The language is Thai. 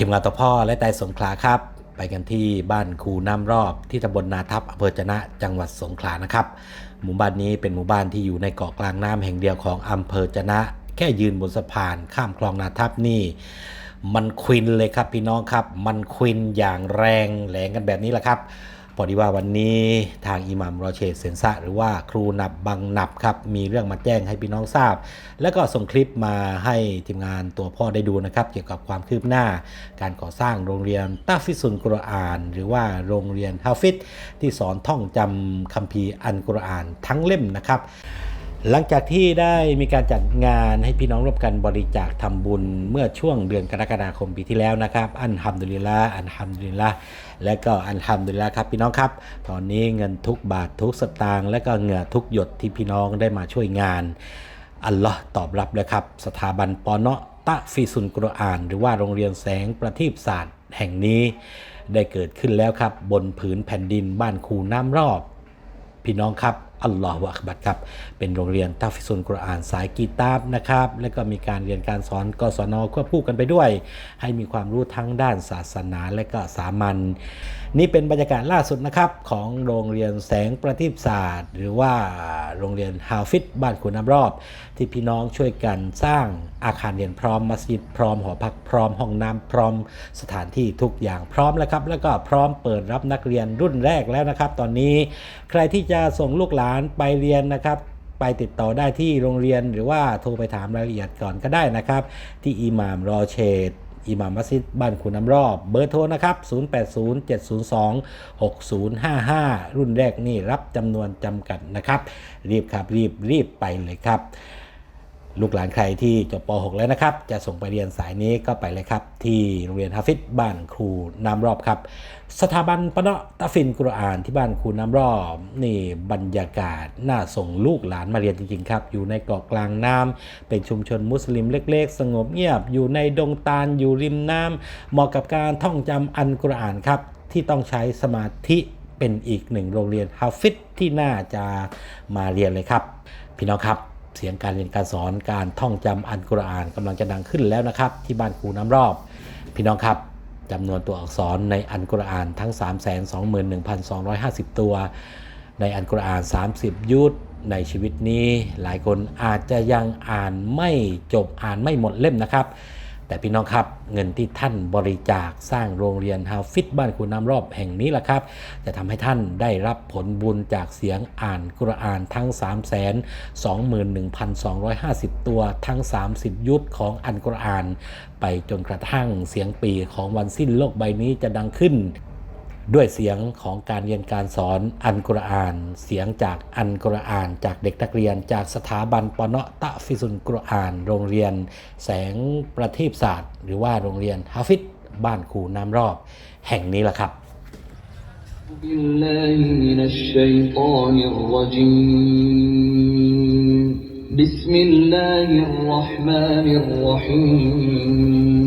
ทีมงานต่อพ่อและไต่สงขลาครับ ไปกันที่บ้านคูน้ำรอบที่ตำบลนาทับอำเภอจนะจังหวัดสงขลานะครับ หมู่บ้านนี้เป็นหมู่บ้านที่อยู่ในเกาะกลางน้ำแห่งเดียวของอำเภอจนะ แค่ยืนบนสะพานข้ามคลองนาทับนี่ มันควินเลยครับพี่น้องครับ มันควินอย่างแรงแหลงกันแบบนี้แหละครับ พอดีว่าวันนี้ทางอิหมัมรอเชสเซนซะหรือว่าครูนับบังนับครับ มีเรื่องมาแจ้งให้พี่น้องทราบ แล้วก็ส่งคลิปมาให้ทีมงานตัวพ่อได้ดูนะครับ เกี่ยวกับความคืบหน้า การก่อสร้างโรงเรียนตาฟิซุนกุรอาน หรือว่าโรงเรียนฮาฟิดที่สอนท่องจำคัมภีร์อันกุรอานทั้งเล่มนะครับ หลังจากที่ได้มีการจัดงานให้พี่น้องร่วมกันบริจาคทำบุญเมื่อช่วงเดือนกรกฎาคมปีที่แล้วนะครับ อันฮัมดุลิละอันฮัมดุลิละและก็อันฮัมดุลิละครับพี่น้องครับ ตอนนี้เงินทุกบาททุกสตางค์และก็เหงื่อทุกหยดที่พี่น้องได้มาช่วยงาน อัลลอฮ์ตอบรับเลยครับ สถาบันปอเนาะตะฟิซุนกุรอาน หรือว่าโรงเรียนแสงประทีปศาสตร์แห่งนี้ ได้เกิดขึ้นแล้วครับ บนผืนแผ่นดินบ้านคูน้ำรอบ พี่น้องครับ อัลลอฮฺอักบัดครับ เป็นโรงเรียนทัฟิซุนกุรอานสายกีตาบนะครับ และก็มีการเรียนการสอนกศนควบคู่กันไปด้วย ให้มีความรู้ทั้งด้านศาสนาและก็สามัญนี่เป็นบรรยากาศล่าสุดนะครับของโรงเรียนแสงประทีปศาสตร์ หรือว่าโรงเรียนฮาฟิดบ้านขุนน้ำรอบ ที่พี่น้องช่วยกันสร้างอาคารเรียนพร้อมมัสยิดพร้อมหอพักพร้อมห้องน้ำพร้อมสถานที่ทุกอย่างพร้อมแล้วครับ แล้วก็พร้อมเปิดรับนักเรียนรุ่นแรกแล้วนะครับ ตอนนี้ใครที่จะส่งลูกหลานไปเรียนนะครับ ไปติดต่อได้ที่โรงเรียนหรือว่าโทรไปถามรายละเอียดก่อนก็ได้นะครับ ที่อิหม่ามรอเชดอิหม่ามมัสยิดบ้านขุนน้ำรอบ เบอร์โทรนะครับ 0807026055 รุ่นแรกนี่รับจำนวนจำกัดนะครับ รีบครับรีบรีบไปเลยครับ ลูกหลานใครที่จบป .6 แล้วนะครับ จะส่งไปเรียนสายนี้ก็ไปเลยครับ ที่โรงเรียนฮาฟิดบ้านครูน้ำรอบครับ สถาบันปะเนาะตะฟินกุรอานที่บ้านครูน้ำรอบ นี่บรรยากาศน่าส่งลูกหลานมาเรียนจริงๆครับ อยู่ในเกาะกลางน้ำเป็นชุมชนมุสลิมเล็กๆ สงบเงียบ อยู่ในดงตาลอยู่ริมน้ำเหมาะกับการท่องจำอันกุรอานครับที่ต้องใช้สมาธิเป็นอีกหนึ่งโรงเรียนฮาฟิดที่น่าจะมาเรียนเลยครับ พี่น้องครับ เสียงการเรียนการสอนการท่องจำอันกุรอานกำลังจะดังขึ้นแล้วนะครับ ที่บ้านครูน้ำรอบ พี่น้องครับจำนวนตัวอักษรในอันกุรอานทั้ง 321,250 ตัว ในอันกุรอาน 30 ยุทธในชีวิตนี้หลายคนอาจจะยังอ่านไม่จบอ่านไม่หมดเล่มนะครับ แต่พี่น้องครับเงินที่ท่านบริจาคสร้างโรงเรียนฮาฟิตบ้านคุณน้ำรอบแห่งนี้แหละครับ จะทำให้ท่านได้รับผลบุญจากเสียงอ่านกุรอานทั้ง 3 2 1 2 5 0 ตัวทั้ง 30 ยุทธของอันกุรอาน ไปจนกระทั่งเสียงปีของวันสิ้นโลกใบนี้จะดังขึ้น ด้วยเสียงของการเรียนการสอนอันกุรอาน เสียงจากอันกุรอาน จากเด็กนักเรียนจากสถาบันปอนเนาะตะฟิซุนกุรอาน โรงเรียนแสงประทีปศาสตร์ หรือว่าโรงเรียนฮาฟิดบ้านคูน้ำรอบ แห่งนี้แหละครับ بالله من الشيطان الرجيم بسم الله الرحمن الرحيم